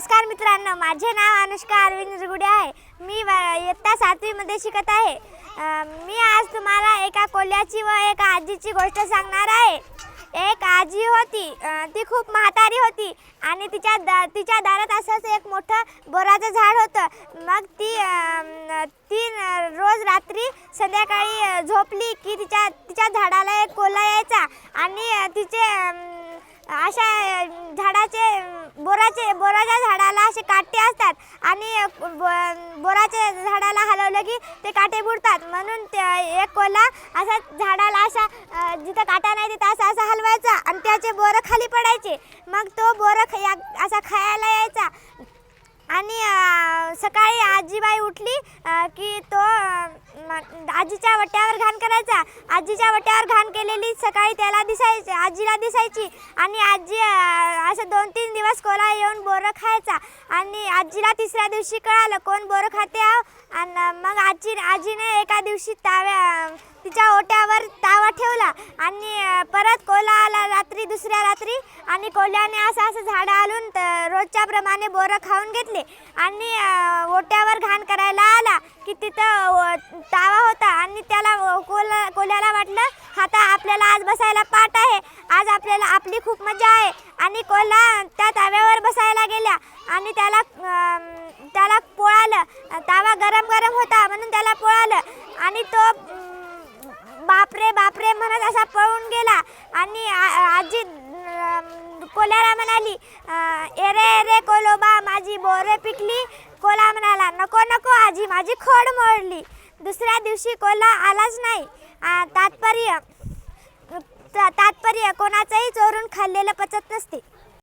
नमस्कार मित्रांनो माझे नाव अनुष्का अरविंद गुडे आहे. मी व- इयत्ता सातवीमध्ये शिकत आहे. मी आज तुम्हाला एका कोल्ह्याची व एका आजीची गोष्ट सांगणार आहे. एक आजी होती ती खूप म्हातारी होती आणि तिच्या दा तिच्या दारात असंच एक मोठं बोराचं झाड होतं. मग ती ती रोज रात्री संध्याकाळी झोपली की तिच्या तिच्या झाडाला एक कोल्हा यायचा आणि बोराच्या झाडाला असे काटे असतात आणि बोराच्या झाडाला हलवलं की ते काटे बुडतात. म्हणून ते एक कोला असा झाडाला असा जिथं काटा नाही तिथं असा असा हलवायचा आणि त्याचे बोरं खाली पडायचे. मग तो बोरं या असा खायला यायचा. आणि सकाळी आजीबाई उठली की तो आजीच्या वट्यावर घाण करायचा. आजीच्या वट्यावर घाण केलेली सकाळी त्याला दिसायची आजीला दिसायची. आणि आजी असं दोन तीन दिवस कोला येऊन बोरं खायचा. आणि आजीला तिसऱ्या दिवशी कळालं कोण बोरं खाते आहो? आणि मग आजी आजीने एका दिवशी ताव्या तिच्या ओट्यावर तावा ठेवला. आणि परत कोला आला रात्री दुसऱ्या रात्री. आणि कोल्याने असं असं झाडं आलून रोजच्या प्रमाणे बोरं खाऊन घेतले. आणि ओट्यावर घाण करायला आला की तिथं तावा होता आणि त्याला कोला कोल वाटलं आता आपल्याला आज बसायला पाठ आहे. आज आपल्याला आपली खूप मजा आहे. आणि कोल्हा त्या ताव्यावर बसायला गेल्या आणि त्याला त्याला पोळालं. तावा गरम गरम होता म्हणून त्याला पोळालं. आणि तो बापरे बापरे म्हणत असा पळून गेला आणि आ- आजी अं, कोल्याला एरे एरे कोलोबा माझी बोरे पिकली कोला म्हणाला नको नको आजी माझी खोड मोडली. दुसऱ्या दिवशी कोला आलाच नाही. तात्पर्य तात्पर्य कोणाचंही चोरून खाल्लेलं पचत नसते.